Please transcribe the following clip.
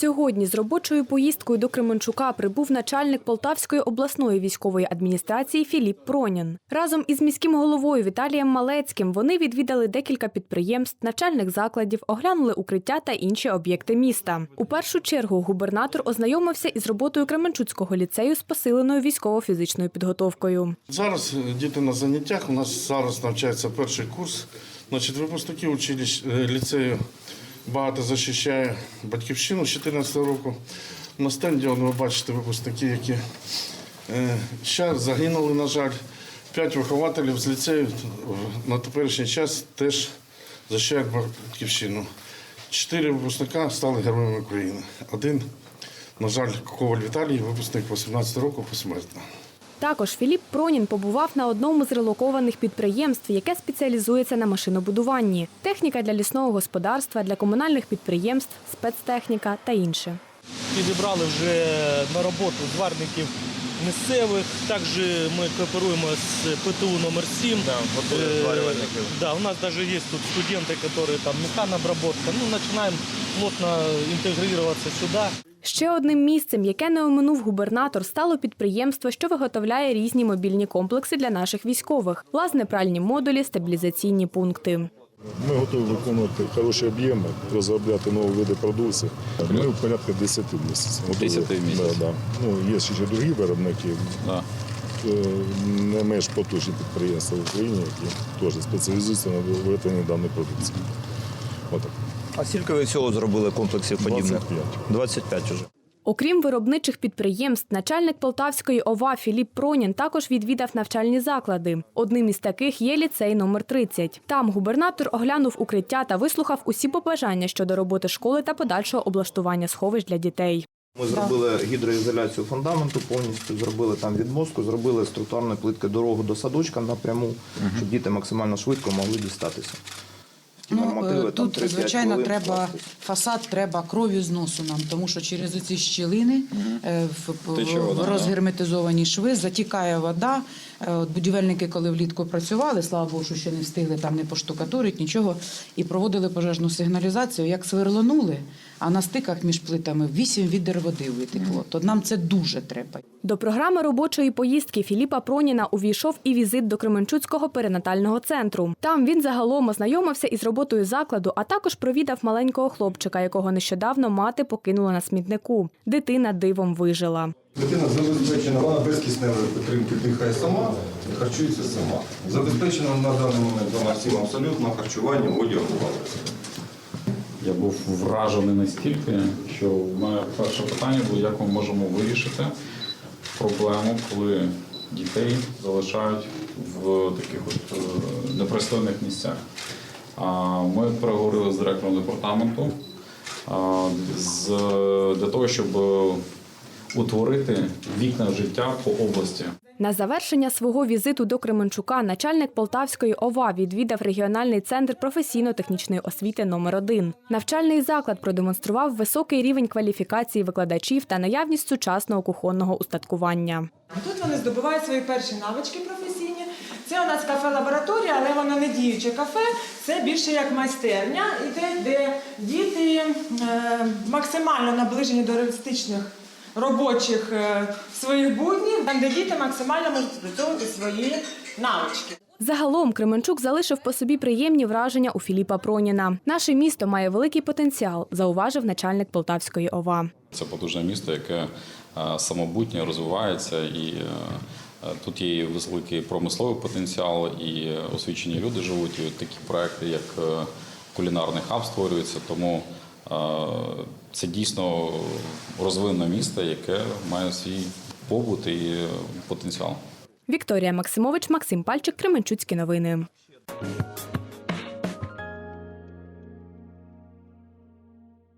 Сьогодні з робочою поїздкою до Кременчука прибув начальник Полтавської обласної військової адміністрації Філіп Пронін. Разом із міським головою Віталієм Малецьким вони відвідали декілька підприємств, навчальних закладів, оглянули укриття та інші об'єкти міста. У першу чергу губернатор ознайомився із роботою Кременчуцького ліцею з посиленою військово-фізичною підготовкою. Зараз е, діти на заняттях. У нас зараз навчається перший курс. Значить, випускники училищ е, ліцею багато захищає батьківщину з 2014 року. На стенді ви бачите випускники, які ще загинули, на жаль. П'ять вихователів з ліцею е, на теперішній час теж захищають батьківщину. Чотири випускника стали героями України. Один, на жаль, Коваль Віталій, випускник 18 року посмертно. Також Філіп Пронін побував на одному з релокованих підприємств, яке спеціалізується на машинобудуванні, техніка для лісного господарства, для комунальних підприємств, спецтехніка та інше. Підібрали вже на роботу зварників місцевих. Також ми кооперуємо з ПТУ номер 7 Да, да, у нас навіть є тут студенти, які там механобработка. Ну, починаємо плотно інтегруватися сюди. Ще одним місцем, яке не оминув губернатор, стало підприємство, що виготовляє різні мобільні комплекси для наших військових: власне-пральні модулі, стабілізаційні пункти. Ми готові виконувати хороші об'єми, розробляти нові види продукції. Ми в порядку 10 місяців. 10 місяців. Да, да. Ну, є ще другі виробники, Да. е, не менш потужні підприємства в Україні, які теж спеціалізуються на виготовленні даної продукції. Отак. А скільки ви всього зробили комплексів подібних? 25. 25 уже. Окрім виробничих підприємств, начальник Полтавської ОВА Філіп Пронін також відвідав навчальні заклади. Одним із таких є ліцей номер 30. Там губернатор оглянув укриття та вислухав усі побажання щодо роботи школи та подальшого облаштування сховищ для дітей. Ми зробили гідроізоляцію фундаменту повністю, зробили там відмостку, зробили з тротуарної плитки дорогу до садочка напряму, щоб діти максимально швидко могли дістатися. Ті Ну, нормативи, Тут там тут, 3-5 звичайно, хвилин треба фасад, треба кров'ю зносу нам, тому що через оці щілини е, в, в- в да? розгерметизовані шви затікає вода. Е, От будівельники, коли влітку працювали, слава Богу, що ще не встигли там не поштукатурити, нічого, і проводили пожежну сигналізацію. Як сверлонули, а на стиках між плитами вісім відер води витекло. То нам це дуже треба. До програми робочої поїздки Філіпа Проніна увійшов і візит до Кременчуцького перинатального центру. Там він загалом ознайомився із роботою закладу, а також провідав маленького хлопчика, якого нещодавно мати покинула на смітнику. Дитина дивом вижила. Дитина забезпечена, вона без кисневої підтримки дихає сама, харчується сама. Забезпечена на даний момент вона всім абсолютно харчування, одягом. Я був вражений настільки, що в мене перше питання було, як ми можемо вирішити проблему, коли дітей залишають в таких от е, непристойних місцях. Ми переговорили з директором департаменту для того, щоб утворити вікна життя по області. На завершення свого візиту до Кременчука начальник Полтавської ОВА відвідав регіональний центр професійно-технічної освіти номер 1 Навчальний заклад продемонстрував високий рівень кваліфікації викладачів та наявність сучасного кухонного устаткування. Тут вони здобувають свої перші навички професійні. Це у нас кафе-лабораторія, але воно не діюче кафе. Це більше як майстерня, і те, де діти е, максимально наближені до реалістичних робочих е, своїх буднів, там де діти максимально можуть спрацьовувати свої навички. Загалом Кременчук залишив по собі приємні враження у Філіпа Проніна. Наше місто має великий потенціал, зауважив начальник Полтавської ОВА. Це потужне місто, яке е, самобутнє розвивається, і е, тут є великий промисловий потенціал, і освічені люди живуть. І такі проекти, як кулінарний хаб, створюються. Тому це дійсно розвинене місто, яке має свій побут і е, потенціал. Вікторія Максимович, Максим Пальчик, Кременчуцькі новини.